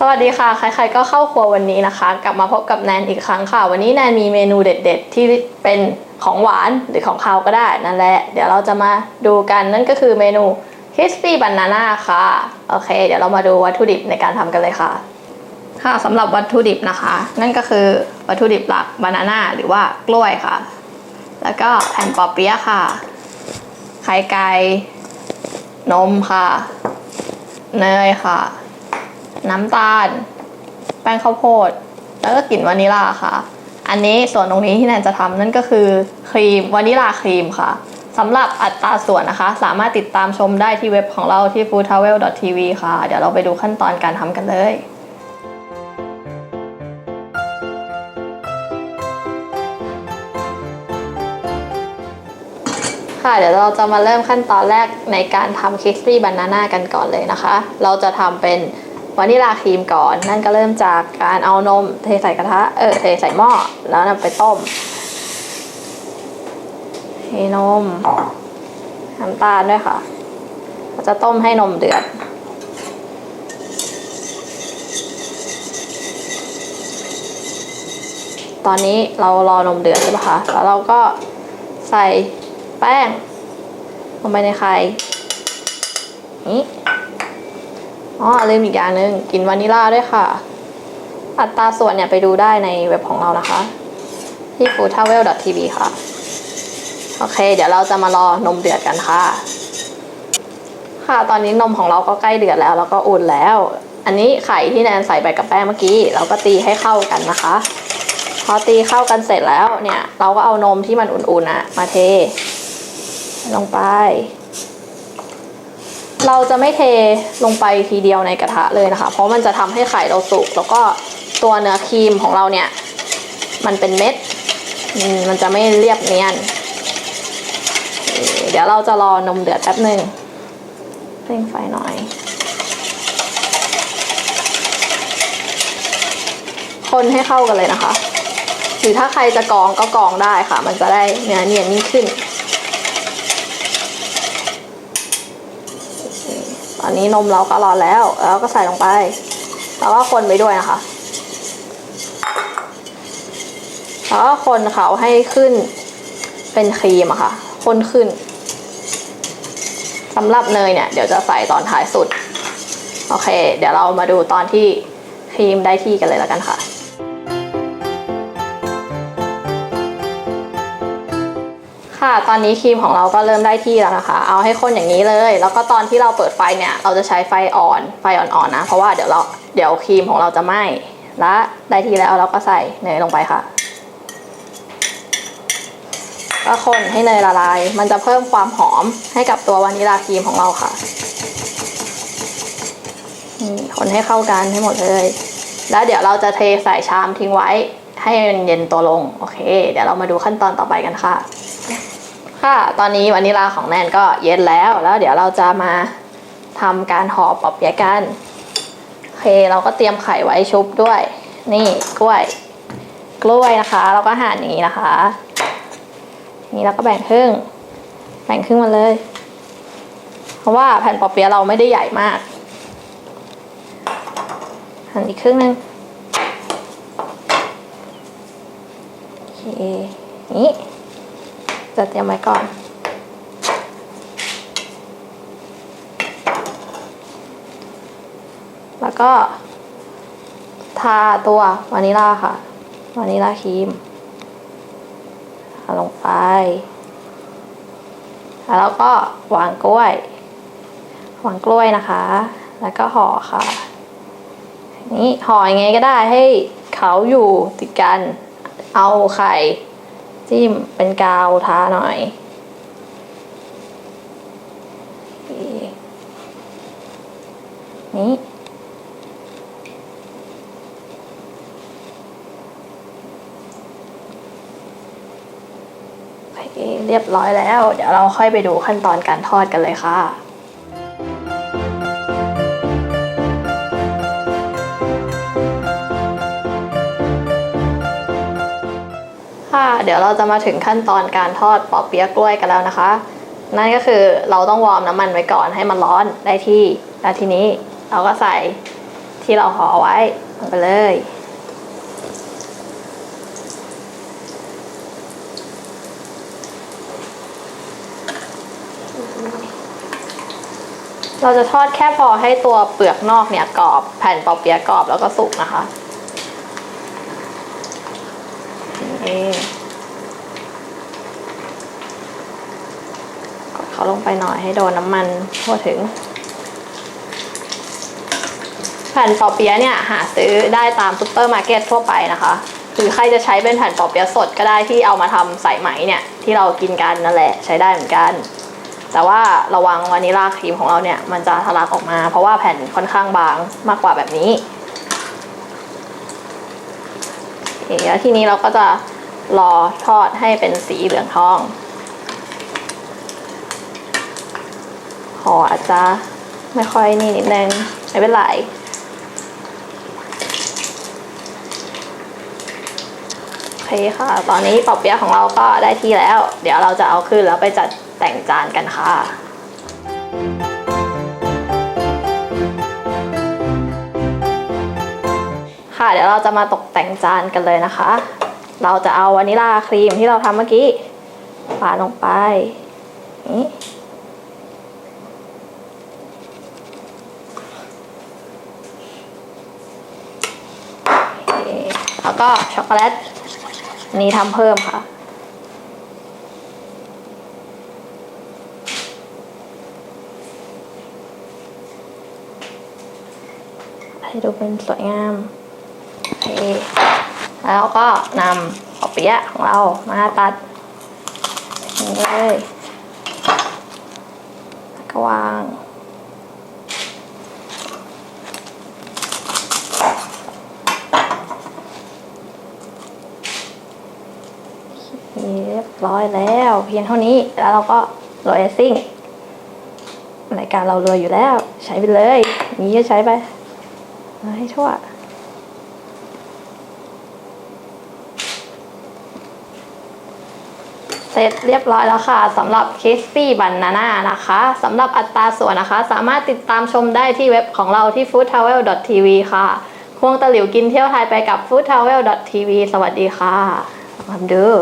สวัสดีค่ะใครๆก็เข้าครัววันนี้นะคะ กลับมาพบกับแนนอีกครั้งค่ะ วันนี้แนนมีเมนูเด็ด ๆ ที่เป็นของหวานหรือของคาวก็ได้นั่นแหละ เดี๋ยวเราจะมาดูกันนั่นก็คือเมนู crispy banana ค่ะ โอเค เดี๋ยวเรามาดูวัตถุดิบในการทำกันเลยค่ะ ค่ะสำหรับวัตถุดิบนะคะ นั่นก็คือวัตถุดิบหลักบานาน่าหรือว่ากล้วยค่ะ แล้วก็แผ่นปอเปี๊ยะค่ะ ไข่ไก่นมค่ะ เนยค่ะ น้ำตาล แป้งข้าวโพด แล้วก็กลิ่นวานิลาค่ะ อันนี้ส่วนตรงนี้ที่แนนจะทำนั่นก็คือครีมวานิลาครีมค่ะสำหรับอัตราส่วนนะคะ สามารถติดตามชมได้ที่เว็บของเราที่ foodtravel.tv ค่ะ เดี๋ยวเราไปดูขั้นตอนการทำกันเลย ค่ะ เดี๋ยวเราจะมาเริ่มขั้นตอนแรกในการทำคิสปี้บานาน่ากันก่อนเลยนะคะ เราจะทำเป็นวานิลาครีมก่อน นั่นก็เริ่มจากการเอานมเทใส่กระทะ เออเทใส่หม้อแล้วนำไปต้มเทนมน้ำตาลด้วยค่ะเราจะต้มให้นมเดือดตอนนี้เรารอนมเดือดใช่ปะคะ แล้วเราก็ใส่ แป้งลงไปในไข่นี่อ๋อลืมอีกอย่างหนึ่งกินวานิลลาด้วยค่ะ อัตราส่วนเนี่ยไปดูได้ในเว็บของเรานะคะ ที่ foodtravel.tv ค่ะ โอเค เดี๋ยวเราจะมารอนมเดือดกันค่ะ ค่ะตอนนี้นมของเราก็ใกล้เดือดแล้ว แล้วก็อุ่นแล้ว อันนี้ไข่ที่แนนใส่ไปกับแป้งเมื่อกี้ เราก็ตีให้เข้ากันนะคะ พอตีเข้ากันเสร็จแล้วเนี่ย เราก็เอานมที่มันอุ่นๆอะมาเท ลงไป เราจะไม่เทลงไปทีเดียวในกระทะเลยนะคะ เพราะมันจะทำให้ไข่เราสุก แล้วก็ตัวเนื้อครีมของเราเนี่ย มันเป็นเม็ด มันจะไม่เรียบเนียน เดี๋ยวเราจะรอนมเดือดแป๊บหนึ่งเร่งไฟหน่อย คนให้เข้ากันเลยนะคะ หรือถ้าใครจะกองก็กองได้ค่ะ มันจะได้เนื้อเนียนยิ่งขึ้น อนนี้นมเราก็ร้อนแล้วแล้วก็ใส่ลงไป แล้วก็คนไปด้วยนะคะแล้วก็คนเขาให้ขึ้นเป็นครีมอะค่ะข้นขึ้นสำหรับเนยเนี่ยเดี๋ยวจะใส่ตอนท้ายสุด โอเค เดี๋ยวเรามาดูตอนที่ครีมได้ที่กันเลยแล้วกันค่ะ ค่ะ ตอนนี้ครีมของเราก็เริ่มได้ที่แล้วนะคะ เอาให้ข้นอย่างนี้เลย แล้วก็ตอนที่เราเปิดไฟเนี่ย เราจะใช้ไฟอ่อน ไฟอ่อนๆนะ เพราะว่าเดี๋ยวเรา เดี๋ยวครีมของเราจะไหม้ และได้ที่แล้วเราก็ใส่เนยลงไปค่ะ ก็คนให้เนยละลาย มันจะเพิ่มความหอมให้กับตัววานิลาครีมของเราค่ะนี่คนให้เข้ากันให้หมดเลย แล้วเดี๋ยวเราจะเทใส่ชามทิ้งไว้ให้มันเย็นตัวลง โอเค เดี๋ยวเรามาดูขั้นตอนต่อไปกันค่ะ ค่ะ ตอนนี้วานิลาของแนนก็เย็นแล้ว แล้วเดี๋ยวเราจะมาทำการห่อปอบเปียะกัน โอเค เราก็เตรียมไข่ไว้ชุบด้วย นี่กล้วย กล้วยนะคะ เราก็หั่นอย่างนี้นะคะ นี่แล้วก็แบ่งครึ่ง แบ่งครึ่งมาเลย เพราะว่าแผ่นปอเปี๊ยะเราไม่ได้ใหญ่มาก หั่นอีกครึ่งหนึงโอเค นี่ จะเตรียมไว้ก่อน แล้วก็ ทาตัววานิลาค่ะ วานิลาครีมเอาลงไป แล้วก็วางกล้วย วางกล้วยนะคะ แล้วก็ห่อค่ะ นี่ห่อยังไงก็ได้ให้เขาอยู่ติดกัน เอาไข่ จิ้มเป็นกาวทาหน่อยนี่เรียบร้อยแล้ว เดี๋ยวเราค่อยไปดูขั้นตอนการทอดกันเลยค่ะ ค่ะเดี๋ยวเราจะมาถึงขั้นตอนการทอดปอเปี๊ยะกล้วยกันแล้วนะคะ นั่นก็คือเราต้องวอร์มน้ำมันไว้ก่อนให้มันร้อนได้ที่ แล้วทีนี้เราก็ใส่ที่เราห่อไว้ลงไปเลย เราจะทอดแค่พอให้ตัวเปลือกนอกเนี่ยกรอบแผ่นปอเปี๊ยะกรอบแล้วก็สุกนะคะนี่ เขาลงไปหน่อยให้โดนน้ำมันทั่วถึง แผ่นปอเปี๊ยะเนี่ยหาซื้อได้ตามซุปเปอร์มาร์เก็ตทั่วไปนะคะหรือใครจะใช้เป็นแผ่นปอเปี๊ยะสดก็ได้ที่เอามาทำใส่ไหมเนี่ยที่เรากินกันนั่นแหละใช้ได้เหมือนกัน แต่ว่าระวังวานิลลาครีมของเราเนี่ยมันจะทะลักออกมา เพราะว่าแผ่นค่อนข้างบางมากกว่าแบบนี้โอเคแล้วทีนี้เราก็จะรอทอดให้เป็นสีเหลืองทอง ออาจจะไม่ค่อยนี่นิดนึงไม่เป็นไรโอเคค่ะ ตอนนี้ปอเปี๊ยะของเราก็ได้ที่แล้ว เดี๋ยวเราจะเอาขึ้นแล้วไปจัดแต่งจานกันค่ะค่ะเดี๋ยวเราจะมาตกแต่งจานกันเลยนะคะ เราจะเอาวานิลาครีมที่เราทำเมื่อกี้ปาลงไปนี่โอเค แล้วก็ช็อกโกแลตนี้ทำเพิ่มค่ะให้ดูเป็นสวยงามโอเคแล้วก็นำปอเปี๊ยะของเรามาตัดนี้เลยก็วาง เรียบร้อยแล้ว เพียงเท่านี้แล้วเราก็โรยไอซิ่งรายการเรารวยอยู่แล้ว ใช้ไปเลยนี้ก็ใช้ไปมาให้ทั่วเสร็จเรียบร้อยแล้วค่ะสำหรับ Crispy Banana นะคะสำหรับอัตราส่วนนะคะ สามารถติดตามชมได้ที่เว็บของเราที่ foodtravel.tv ค่ะ ควงตะหลิวกินเที่ยวไทยไปกับ foodtravel.tv สวัสดีค่ะ ความเด้อ